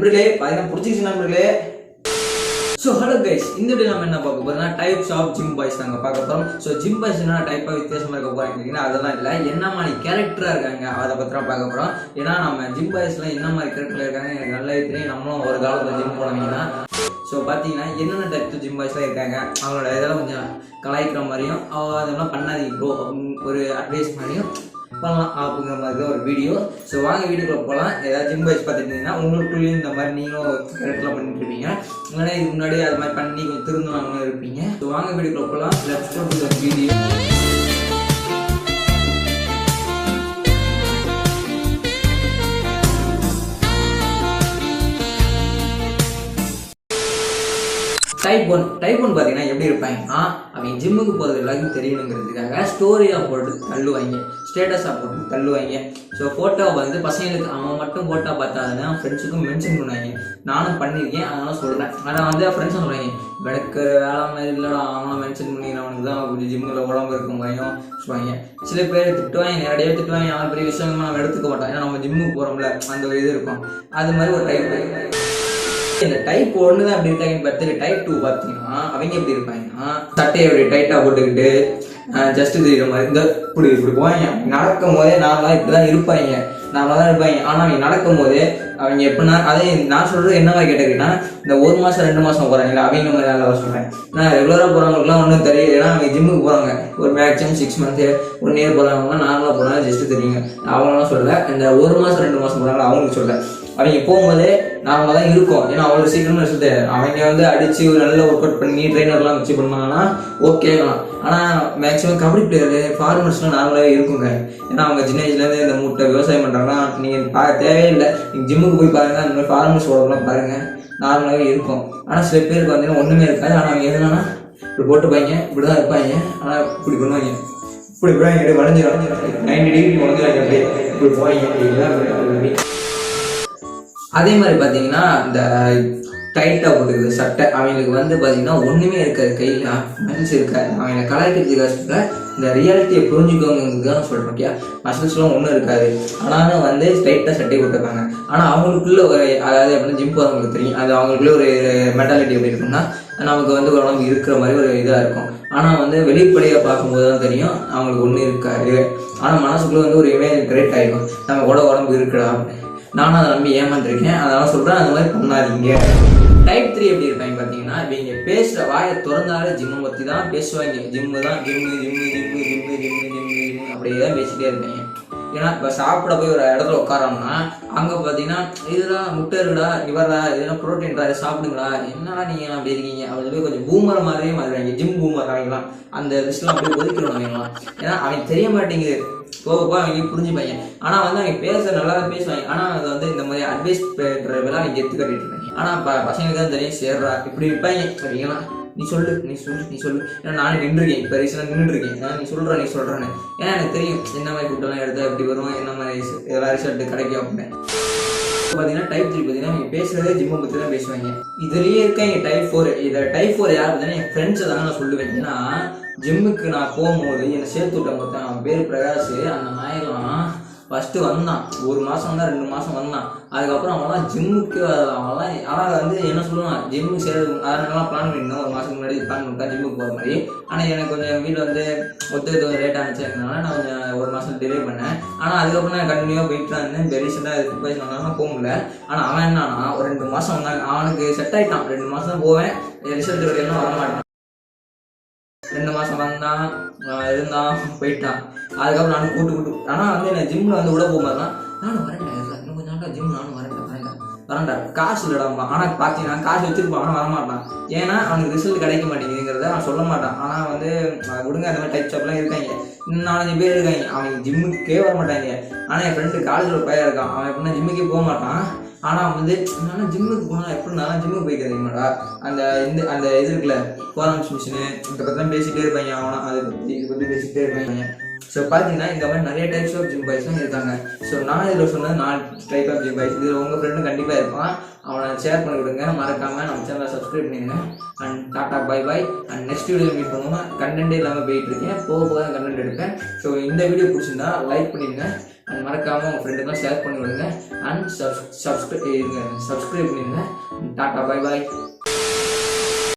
பிடிச்சிருச்சு நண்பர்களே. So hello guys இந்த வீடியோ நம்ம என்ன பார்க்க போறோம்னா டைப்ஸ் ஆஃப் ஜிம் பாய்ஸ் நாங்கள் பார்க்க போகிறோம் ஸோ ஜிம் பாய்ஸ் என்ன டைப்பாக வித்தியாசமாக இருக்க போகிறாங்க அதெல்லாம் இல்லை. என்ன மாதிரி கேரக்டராக இருக்காங்க அதை பற்றி தான் பார்க்க போகிறோம் ஏன்னா நம்ம ஜிம் பாய்ஸ்லாம் என்ன மாதிரி கேரக்டரில் இருக்காங்க எனக்கு நல்லாவே தெரியும். நம்மளும் ஒரு காலத்தில் ஜிம் போனவங்கன்னா ஸோ பார்த்தீங்கன்னா என்னென்ன டைப் ஜிம் பாய்ஸ்லாம் இருக்காங்க அவங்களோட இதெல்லாம் கொஞ்சம் கலாய்க்கிற மாதிரியும் அவ அதெல்லாம் பண்ணாதீங்க ப்ரோ ஒரு அட்வைஸ் மாதிரியும் பண்ணலாம் அப்படிங்கிற மாதிரி தான் ஒரு வீடியோ ஸோ வாங்க வீடியோக்குள்ள போகலாம் ஏதாவது ஜிம் பாய்ஸ் பார்த்துட்டீங்கன்னா உங்களுக்குள்ளேயும் இந்த மாதிரி நீங்களும் கரெக்டாக பண்ணிட்டு இருப்பீங்க. இல்லைன்னா இதுக்கு முன்னாடி அது மாதிரி பண்ணி கொஞ்சம் திருந்தவங்களும் இருப்பீங்க. ஸோ வாங்க வீடியோக்குள்ள போகலாம் let's go to video type one type one பார்த்தீங்கன்னா எப்படி இருப்பாங்கன்னா அவங்க ஜிம்முக்கு போகிறது எல்லாருக்கும் தெரியணுங்கிறதுக்காக ஸ்டோரியாக போட்டு தள்ளுவாங்க. ஸ்டேட்டஸாக போட்டு தள்ளுவாங்க ஸோ ஃபோட்டோவை வந்து பசங்களுக்கு அவன் மட்டும் ஃபோட்டோ பார்த்தாங்கன்னா ஃப்ரெண்ட்ஸுக்கும் மென்ஷன் பண்ணுவாங்க நானும் பண்ணியிருக்கேன் அதனால சொல்கிறேன் ஆனால் வந்து ஃப்ரெண்ட்ஸ் சொல்கிறாங்க எனக்கு வேலை மாதிரி இல்லைடா அவனை மென்ஷன் பண்ணிக்கிறவனுக்கு தான் கொஞ்சம் ஜிம்மில் உடம்பு இருக்கும் பயம் சொல்லுவாங்க சில பேர் திட்டுவாங்க நேரடியாக திட்டுவாங்க அவன் பெரிய விஷயமா நம்ம எடுத்துக்க மாட்டோம் ஏன்னா நம்ம ஜிம்முக்கு போகிறோம்ல அந்த ஒரு இது இருக்கும். அது மாதிரி ஒரு டைப் இந்த டைப் ஒன்று தான் அப்படி இருக்காங்க. பத்து டைப் டூ பார்த்தீங்கன்னா அவங்க எப்படி இருப்பாங்கன்னா சட்டையை அப்படி டைட்டாக போட்டுக்கிட்டு ஜஸ்ட் தெரியுற மாதிரி இந்த இப்படி இப்படி போவாங்க. நடக்கும் போதே நார்மலாக இப்படி தான் இருப்பாங்க. நார்மலாக தான் இருப்பாங்க. ஆனால் அவங்க நடக்கும் போதே அவங்க எப்படின்னா அதே நான் சொல்கிறது என்ன மாதிரி இந்த ஒரு மாதம் ரெண்டு மாதம் போகிறாங்களா அவங்க மாதிரி நல்லா சொல்கிறேன் நான் ரெகுலராக போகிறவங்களுக்குலாம் ஒன்றும் தெரியல. ஏன்னா அவங்க ஜிம்முக்கு போகிறாங்க ஒரு maximum six month one year போகிறவங்களாம் நார்மலாக போகிறாங்க ஜஸ்ட் தெரியுங்க. அவங்களாம் சொல்லலை. இந்த ஒரு மாதம் ரெண்டு மாதம் போகிறாங்களா அவங்களுக்கு சொல்கிறேன் அவங்க போகும்போது நாங்கள் தான் இருக்கோம். ஏன்னா அவ்வளோ சீக்கிரம்னு சொல்லிட்டு அவங்க வந்து அடிச்சு ஒரு நல்ல ஒர்க் அவுட் பண்ணி ட்ரைனர்லாம் வச்சு பண்ணாங்கன்னா ஓகே ஆனால் மேக்ஸிமம் கபடி பிளேயர் ஃபார்மர்ஸ்லாம் நார்மலாகவே இருக்குங்க. ஏன்னா அவங்க சின்ன வயசுலேருந்து இந்த மூட்டை விவசாயம் பண்ணுறாங்கன்னா நீங்கள் பா தேவையில்லை நீங்கள் ஜிம்முக்கு போய் பாருங்கள் அந்த மாதிரி ஃபார்மர்ஸ் உடம்புலாம் பாருங்கள் நார்மலாகவே இருக்கும். ஆனால் சில பேருக்கு பார்த்தீங்கன்னா ஒன்றுமே இருக்காது. ஆனால் அவங்க எதுனா இப்படி போட்டுப்பாங்க இப்படி தான் இருப்பாங்க ஆனால் இப்படி பண்ணுவாங்க இப்படி இப்படி இப்படி வளைஞ்சு வளைஞ்சு நைன்டி டிகிரி வளைஞ்சிடாங்க அப்படியே. இப்படி போவாங்க இப்படி அதே மாதிரி பார்த்தீங்கன்னா இந்த டைட்டாக போட்டுக்குது சட்டை அவங்களுக்கு வந்து பார்த்தீங்கன்னா ஒன்றுமே இருக்காது. கையில் மனசு இருக்காது. அவங்க கலாய்க்கிறதுக்காக இந்த ரியாலிட்டியை புரிஞ்சுக்கோங்கிறதுக்காக சொல்கிறேன் ஓகே மசில்ஸ்லாம் ஒன்றும் இருக்காது. ஆனாலும் வந்து ஸ்ட்ரைட்டாக சட்டை போட்டிருக்காங்க ஆனால் அவங்களுக்குள்ள ஒரு அதாவது எப்படின்னா ஜிம் போகிறவங்களுக்கு தெரியும். அது அவங்களுக்குள்ள ஒரு மென்டாலிட்டி எப்படி இருக்குன்னா நமக்கு வந்து உடம்பு இருக்கிற மாதிரி ஒரு இதாக இருக்கும். ஆனால் வந்து வெளிப்படையாக பார்க்கும்போது தான் தெரியும் அவங்களுக்கு ஒன்றும் இருக்காது. ஆனால் மனசுக்குள்ளே வந்து ஒரு இமேஜ் கிரியேட் ஆகிடும் நம்ம கூட உடம்பு இருக்கலாம். நானும் அதை நம்பி ஏமாந்துருக்கேன். அதனால சொல்கிறேன் அந்த மாதிரி பண்ணாதீங்க. டைப் த்ரீ எப்படி இருப்பாங்க பார்த்தீங்கன்னா இவங்க பேசுகிற வாயை திறந்தாலே ஜிம்மை பற்றி தான் பேசுவாங்க. ஜிம்மு தான் gym gym gym gym gym gym gym அப்படியே தான் பேசிட்டே இருப்பாங்க ஏன்னா இப்போ சாப்பிட போய் ஒரு இடத்துல உட்காரோம்னா அங்கே பார்த்தீங்கன்னா இதெல்லாம் முட்டை இருக்குடா இவரா இதெல்லாம் ப்ரோட்டீன்டா இதை சாப்பிடுங்களா என்னடா நீங்கள் அப்படி இருக்கீங்க? அப்படின்னு சொல்லி கொஞ்சம் பூமர் மாதிரியே மாறிடுவாங்க ஜிம் பூமர் அவங்களாம் அந்த லிஸ்ட்லாம் அப்படியே ஒதுக்கிடுவாங்க அவங்களாம் ஏன்னா அவன் தெரிய மாட்டேங்குது. போக போக அவங்க புரிஞ்சுப்பாங்க. ஆனால் வந்து அவங்க பேச நல்லா தான் பேசுவாங்க. ஆனால் அது வந்து இந்த மாதிரி அட்வைஸ் பண்ணுறவெல்லாம் அவங்க எடுத்து கட்டிட்டு இருக்காங்க. ஆனால் பசங்களுக்கு தான் தெரியும் சேர்றா இப்படி இருப்பாங்க. சரிங்களா? நீ சொல்லு நீ சொல்லு நீ சொல்லு. ஏன்னா நானே நின்றுருக்கேன் இப்போ ரீசனாக நின்றுருக்கேன். ஏன்னா நீ சொல்கிற நீ சொல்கிறேன்னு ஏன்னா எனக்கு தெரியும் என்ன மாதிரி ஃபுட்டெல்லாம் எடுத்தால் எப்படி வரும் என்ன மாதிரி ரிச- இதெல்லாம் ரிசல்ட் கிடைக்கும் அப்படின்னு. பார்த்தீங்கன்னா டைப் த்ரீ பார்த்தீங்கன்னா நீங்கள் பேசுகிறதே ஜிம்மை பற்றி தான் பேசுவாங்க. இதுலேயே எங்கள் டைப் ஃபோர் இதை டைப் ஃபோர் யார் பார்த்தீங்கன்னா என் ஃப்ரெண்ட்ஸை தானே நான் சொல்லுவேன். ஏன்னா ஜிம்முக்கு நான் போகும்போது என்னை சேர்த்து விட்டேன் பார்த்தேன் அவன் பேர் பிரகாஷ் அந்த நாயெல்லாம் ஃபஸ்ட்டு வந்தான். ஒரு மாதம் வந்தான் ரெண்டு மாதம் வந்தான். அதுக்கப்புறம் அவன்லாம் ஜிம்முக்கு அவன்லாம் ஆனால் வந்து என்ன சொல்லுவான் ஜிம்முக்கு சேர்ந்து அதனால பிளான் பண்ணியிருந்தோம். ஒரு மாதத்துக்கு முன்னாடி பிளான் பண்ணிட்டேன் ஜிம்முக்கு போகிற மாதிரி. ஆனால் எனக்கு கொஞ்சம் வீட்டில் வந்து ஒத்துக்கிட்டு கொஞ்சம் லேட் ஆனிச்சதுனால நான் கொஞ்சம் ஒரு மாதம் டிலே பண்ணேன். ஆனால் அதுக்கப்புறம் நான் கண்டினியூவாக போயிட்டு தான் இருந்தேன். இப்போ ரீசெண்டாக இதுக்கு போய் சொன்னாலும் போக முடியல. ஆனால் அவன் என்னன்னா ஒரு ரெண்டு மாதம் வந்தாங்க அவனுக்கு செட் ஆகிட்டான் ரெண்டு மாதம் தான் போவேன். ரிசல்ட் வரையும் வர மாட்டான் ரெண்டு மாதம் வந்தான் அவன் இருந்தான் போயிட்டான். அதுக்கப்புறம் நானும் கூட்டு கூட்டு. ஆனால் வந்து என்ன ஜிம்மில் வந்து விட போகும்போது நானும் வரேன்டா இன்னும் கொஞ்சம் நாள் ஜிம் நானும் வரேன்டா வரேன்டா வரேன்டா. காசு இல்லடாம்பா ஆனால் பார்த்தீங்கன்னா காசு வச்சிருப்பான் ஆனால் வரமாட்டான். ஏன்னா அவனுக்கு ரிசல்ட் கிடைக்க மாட்டேங்குதுங்கிறத அவன் சொல்ல மாட்டான். ஆனால் வந்து விடுங்க அந்த மாதிரி டைப் ஷாப்லாம் இருக்காங்க. இன்னும் நாலஞ்சு பேர் இருக்காங்க. அவன் ஜிம்முக்கே வர மாட்டாங்க ஆனால் என் ஃப்ரெண்டு காலேஜில் ஒரு பையன் இருக்கான். அவன் எப்படின்னா ஜிம்முக்கே போக மாட்டான். ஆனால் வந்து என்னன்னா ஜிம்முக்கு போனால் எப்படி நான் ஜிம்முக்கு தெரியுமாடா அந்த இந்த அந்த இது இருக்குல்ல கோராம்ஸ் மிஷினு இதை பற்றி தான் பேசிகிட்டே இருப்பாங்க. அவனா அதை பற்றி இதை பற்றி பேசிகிட்டே இருப்பாங்க. ஸோ பார்த்தீங்கன்னா இந்த மாதிரி நிறைய டைப்ஸ் ஆஃப் ஜிம் பாய்ஸ்லாம் இருக்காங்க. ஸோ நான் இதில் சொன்னது நாலு டைப் ஆஃப் ஜிம் பாய்ஸ் இதில் உங்கள் ஃப்ரெண்டும் கண்டிப்பாக இருப்பான். அவனை ஷேர் பண்ணி விடுங்க மறக்காமல் நம்ம சேனலை சப்ஸ்கிரைப் பண்ணிடுங்க. And tata bye bye and next video meet பண்ணுவோம்? கண்டென்ட்டே இல்லாமல் போயிட்டு இருக்கேன். போக போக கண்டென்ட் எடுப்பேன். ஸோ இந்த வீடியோ பிடிச்சிருந்தா லைக் பண்ணிடுங்க. அண்ட் மறக்காமல் உங்கள் ஃப்ரெண்டுக்கும் ஷேர் பண்ணி விடுங்க அண்ட் சப்ஸ் சப்ஸ்கிரைப் சப்ஸ்கிரைப் பண்ணிடுங்க. Tata bye bye